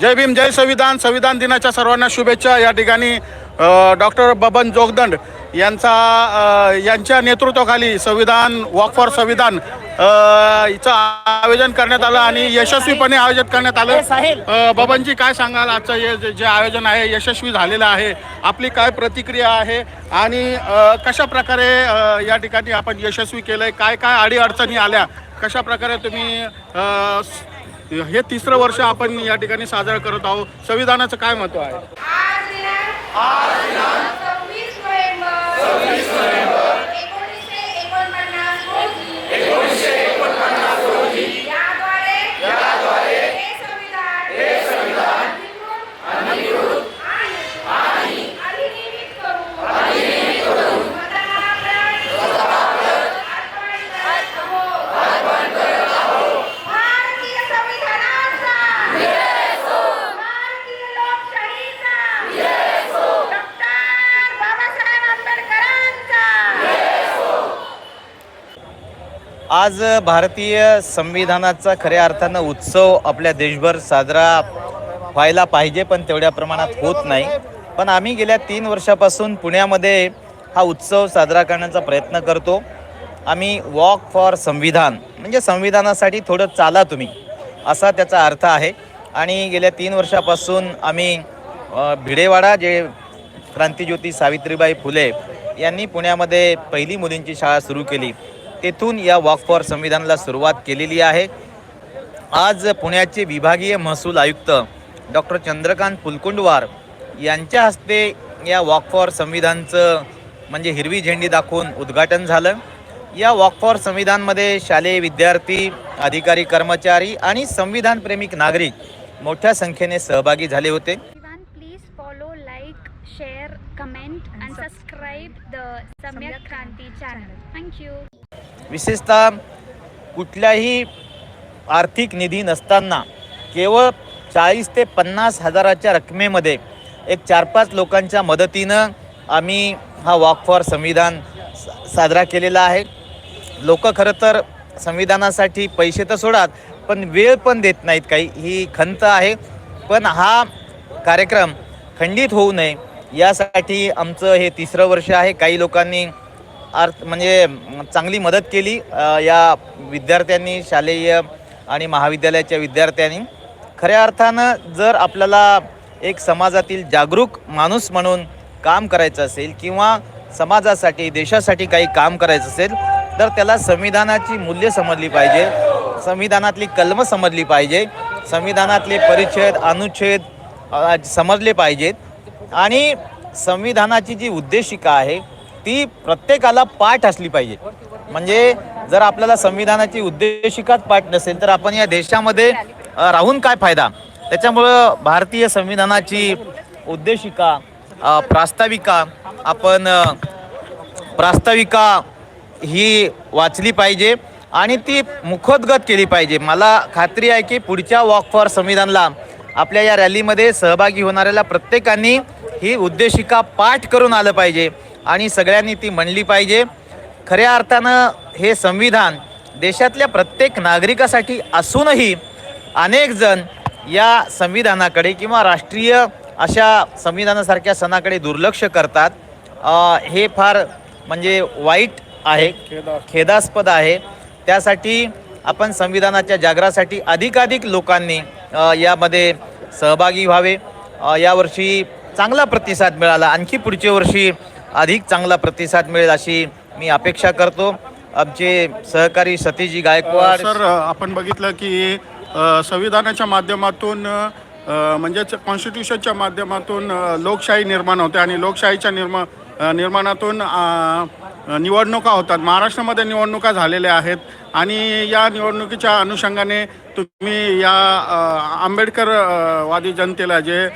जय भीम जय संविधान संविधान दिनाच्या सर्वांना शुभेच्छा. या ठिकाणी डॉक्टर बबन जोगदंड यांचा यांच्या नेतृत्वाखाली संविधान वॉक फॉर संविधान हिचं आयोजन करण्यात आलं आणि यशस्वीपणे आयोजित करण्यात आलं. बबनजी काय सांगाल? आजचं हे जे- आयोजन आहे यशस्वी झालेलं आहे. आपली काय प्रतिक्रिया आहे? आणि कशा प्रकारे या ठिकाणी आपण यशस्वी केलंय? काय काय अडीअडचणी आल्या? कशा प्रकारे तुम्ही हे तिसरं वर्ष आपण या ठिकाणी साजरा करत आहोत. संविधानाचं काय महत्त्व आहे आज दिनांक सव्वीस नोव्हेंबर एकोणीसशे एकोणपन्नास रोजी याद्वारे हे संविधान अधिकृत आणि अधिनियमित करून मतदानाप्रत अर्पण करत आहोत. भारतीय संविधानाचा भारतीय लोकशाहीचा डॉक्टर बाबासाहेब आंबेडकरांचा आज भारतीय संविधानाचा खऱ्या अर्थानं उत्सव आपल्या देशभर साजरा व्हायला पाहिजे पण तेवढ्या प्रमाणात होत नाही. पण आम्ही गेल्या तीन वर्षापासून पुण्यामध्ये हा उत्सव साजरा करण्याचा प्रयत्न करतो. आम्ही वॉक फॉर संविधान म्हणजे संविधानासाठी थोडं चाला तुम्ही असा त्याचा अर्थ आहे. आणि गेल्या तीन वर्षापासून आम्ही भिडेवाडा जे क्रांतीज्योती सावित्रीबाई फुले यांनी पुण्यामध्ये पहिली मुलींची शाळा सुरू केली. तेथून या वॉक फॉर संविधानाला सुरुवात केलेली आहे. आज पुण्याचे विभागीय महसूल आयुक्त डॉक्टर चंद्रकांत पुलकुंडवार यांच्या हस्ते या वॉक फॉर संविधानचं म्हणजे हिरवी झेंडी दाखवून उद्घाटन झालं. या वॉक फॉर संविधानमध्ये शालेय विद्यार्थी अधिकारी कर्मचारी आणि संविधानप्रेमिक नागरिक मोठ्या संख्येने सहभागी झाले होते. Please follow like share comment and subscribe the Samyak Kranti channel thank you विशेषतः कुठल्याही आर्थिक निधी नसताना केवळ चाळीस ते पन्नास हजाराच्या रकमेमध्ये एक चार पाच लोकांच्या मदतीनं आम्ही हा वॉक फॉर संविधान सा- साजरा केलेला आहे. लोक खरं तर संविधानासाठी पैसे तर सोडात पण वेळ पण देत नाहीत काही. ही खंत आहे. पण हा कार्यक्रम खंडित होऊ नये यासाठी आमचं हे तिसरं वर्ष आहे. काही लोकांनी अर्थ म्हणजे चांगली मदत केली या विद्यार्थ्यांनी शालेय आणि महाविद्यालयाच्या विद्यार्थ्यांनी. खऱ्या अर्थानं जर आपल्याला एक समाजातील जागरूक माणूस म्हणून काम करायचं असेल किंवा समाजासाठी देशासाठी काही काम करायचं असेल तर त्याला संविधानाची मूल्य समजली पाहिजे संविधानातली कलमं समजली पाहिजे संविधानातले परिच्छेद अनुच्छेद समजले पाहिजेत. आणि संविधानाची जी उद्देशिका आहे ती प्रत्येकाला पाठ असली पाहिजे. म्हणजे जर आपल्याला संविधानाची उद्देशिकाच पाठ नसेल तर आपण या देशामध्ये राहून काय फायदा? त्याच्यामुळं भारतीय संविधानाची उद्देशिका प्रास्ताविका आपण प्रास्ताविका ही वाचली पाहिजे आणि ती मुखोद्गत केली पाहिजे. मला खात्री आहे की पुढच्या वॉक फॉर संविधानला आपल्या या रॅलीमध्ये सहभागी होणाऱ्याला प्रत्येकाने ही उद्देशिका पाठ करून आलं पाहिजे. आणि सगळ्यांनी ती म्हणली पाहिजे. खऱ्या अर्थानं हे संविधान देशातल्या प्रत्येक नागरिकासाठी असूनही अनेक जण या संविधानाकडे किंवा राष्ट्रीय अशा संविधानासारख्या सणाकडे दुर्लक्ष करतात. हे फार म्हणजे वाईट आहे खेदास्पद आहे. त्यासाठी आपण संविधानाच्या जागरासाठी अधिकाधिक लोकांनी यामध्ये सहभागी व्हावे. यावर्षी चांगला प्रतिसाद मिळाला. आणखी पुढच्या वर्षी अधिक चांगला प्रतिसाद मिळेल अशी मी अपेक्षा करतो. आमचे सहकारी सतीजी गायकवाड सर आपण बघितलं की संविधानाच्या माध्यमातून म्हणजेच कॉन्स्टिट्यूशनच्या माध्यमातून लोकशाही निर्माण होते आणि लोकशाहीच्या निर्मा निर्माणातून निवडणुका होतात. महाराष्ट्रामध्ये निवडणुका झालेल्या आहेत आणि या निवडणुकीच्या अनुषंगाने तुम्ही या आंबेडकरवादी आंबेडकर वादी जनतेला जे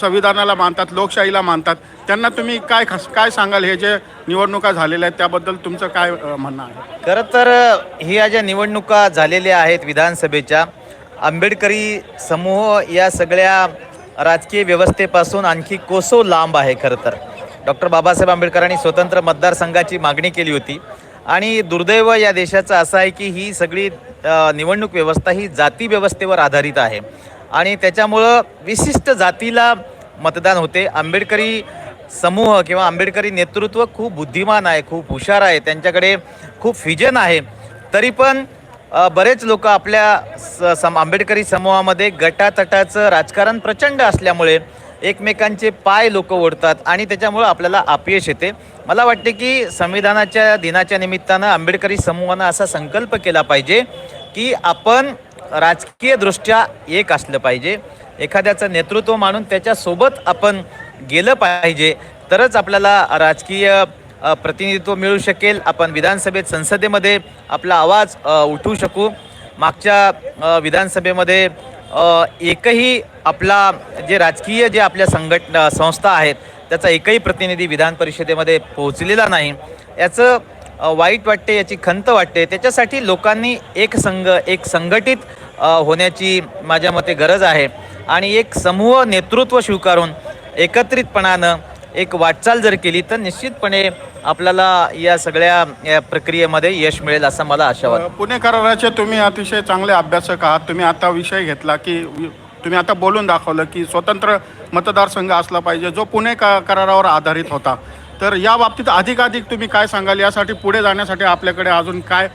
संविधानाला मानतात लोकशाहीला मानतात त्यांना तुम्ही काय खास काय सांगाल? हे जे निवडणुका झालेल्या आहेत त्याबद्दल तुमचं काय म्हणणं आहे? खरं तर ह्या ज्या निवडणुका झालेल्या आहेत विधानसभेच्या आंबेडकरी समूह या सगळ्या राजकीय व्यवस्थेपासून आणखी कोसो लांब आहे खरं तर. डॉक्टर बाबासाहेब आंबेडकरांनी स्वतंत्र मतदारसंघाची मागणी केली होती. आणि दुर्दैव या देशाचं असं आहे की ही सगळी निवडणूक व्यवस्था ही जाती व्यवस्थेवर आधारित आहे. आणि त्याच्यामुळं विशिष्ट जातीला मतदान होते. आंबेडकरी समूह किंवा आंबेडकरी नेतृत्व खूप बुद्धिमान आहे खूप हुशार आहे त्यांच्याकडे खूप फिजन आहे. तरी पण बरेच लोक आपल्या स सम आंबेडकरी समूहामध्ये गटातटाचं राजकारण प्रचंड असल्यामुळे एकमेकांचे पाय लोक ओढतात आणि त्याच्यामुळं आपल्याला अपयश येते. मला वाटते की संविधानाच्या दिनाच्या निमित्तानं आंबेडकरी समूहानं असा संकल्प केला पाहिजे की आपण राजकीयदृष्ट्या एक असलं पाहिजे. एखाद्याचं नेतृत्व मानून त्याच्यासोबत आपण गेलं पाहिजे. तरच आपल्याला राजकीय प्रतिनिधित्व मिळू शकेल. आपण विधानसभेत संसदेमध्ये आपला आवाज उठवू शकू. मागच्या विधानसभेमध्ये एकही आपला जे राजकीय जे आपल्या संघट संस्था आहेत त्याचा एकही प्रतिनिधी विधान परिषदेमध्ये पोहोचलेला नाही. याचं वाईट वाटते याची खंत वाटते. त्याच्यासाठी लोकांनी एक संघ एक संघटित होण्याची माझ्या मते गरज आहे. आणि एक समूह नेतृत्व स्वीकारून एकत्रितपणानं एक वाटचाल जर केली तर निश्चितपणे आपल्याला या सगळ्या या प्रक्रियेमध्ये यश मिळेल असं मला आशा वाटतं. पुणे कराराचे तुम्ही अतिशय चांगले अभ्यासक आहात. तुम्ही आता विषय घेतला की तुम्ही आता बोलून दाखवलं की स्वतंत्र मतदारसंघ असला पाहिजे जो पुणे का करारावर आधारित होता. तर या बाबतीत अधिकाधिक तुम्ही काय सांगाल? यासाठी पुढे जाण्यासाठी आपल्याकडे अजून काय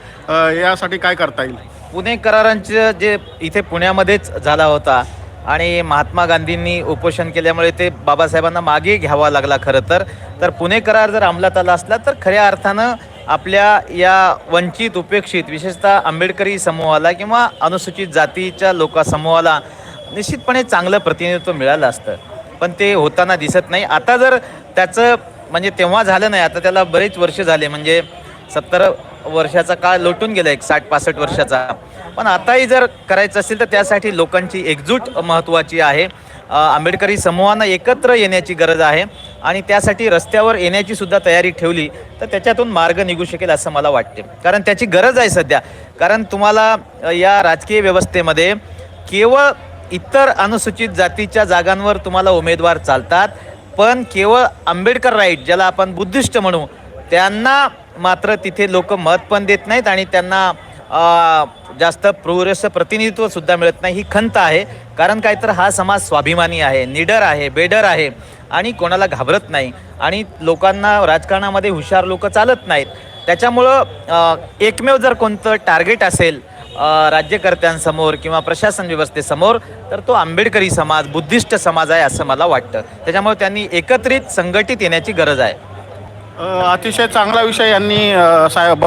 यासाठी काय करता येईल? पुणे करारांचं जे इथे पुण्यामध्येच झाला होता आणि महात्मा गांधींनी उपोषण केल्यामुळे ते बाबासाहेबांना मागे घ्यावा लागला खरं तर. तर पुणे करार जर अंमलात आला असला तर खऱ्या अर्थानं आपल्या या वंचित उपेक्षित विशेषतः आंबेडकरी समूहाला किंवा अनुसूचित जातीच्या लोकासमूहाला निश्चितपणे चांगलं प्रतिनिधित्व मिळालं असतं. पण ते होताना दिसत नाही. आता जर त्याचं म्हणजे तेव्हा झालं नाही आता त्याला बरेच वर्ष झाले म्हणजे सत्तर वर्षाचा काळ लोटून गेला एक साठ पासष्ट वर्षाचा. पण आताही जर करायचं असेल तर त्यासाठी लोकांची एकजूट महत्त्वाची आहे. आंबेडकरी समूहांना एकत्र येण्याची गरज आहे आणि त्यासाठी रस्त्यावर येण्याची सुद्धा तयारी ठेवली तर त्याच्यातून मार्ग निघू शकेल असं मला वाटते. कारण त्याची गरज आहे सध्या. कारण तुम्हाला या राजकीय व्यवस्थेमध्ये केवळ इतर अनुसूचित जातीच्या जागांवर तुम्हाला उमेदवार चालतात पण केवळ आंबेडकर राईट ज्याला आपण बुद्धिस्ट म्हणू त्यांना मात्र तिथे लोक मत पण देत नाहीत आणि त्यांना जास्त पुरेसं प्रतिनिधित्व सुद्धा मिळत नाही. ही खंत आहे. कारण काय तर हा समाज स्वाभिमानी आहे निडर आहे बेडर आहे आणि कोणाला घाबरत नाही. आणि लोकांना राजकारणामध्ये हुशार लोक चालत नाहीत. त्याच्यामुळं एकमेव जर कोणतं टार्गेट असेल राज्यकर्त्यांसमोर किंवा प्रशासन व्यवस्थेसमोर तर तो आंबेडकरी समाज बुद्धिस्ट समाज आहे असं मला वाटतं. त्याच्यामुळे त्यांनी एकत्रित संघटित येण्याची गरज आहे. अतिशय चांगला विषय यांनी साहेब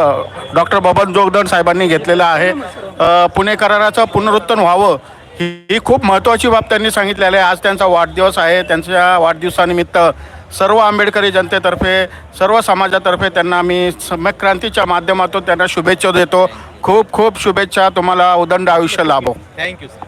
डॉक्टर बबन जोगदंड साहेबांनी घेतलेला आहे. पुणेकराराचं पुणे कराराचं पुनरुत्थान व्हावं ही ही खूप महत्त्वाची बाब त्यांनी सांगितलेली आहे. आज त्यांचा वाढदिवस आहे. त्यांच्या वाढदिवसानिमित्त सर्व आंबेडकरी जनतेतर्फे सर्व समाजातर्फे त्यांना मी सम्यक क्रांतीच्या माध्यमातून त्यांना शुभेच्छा देतो. खूप खूप शुभेच्छा. तुम्हाला उदंड आयुष्य लाभो. Thank you sir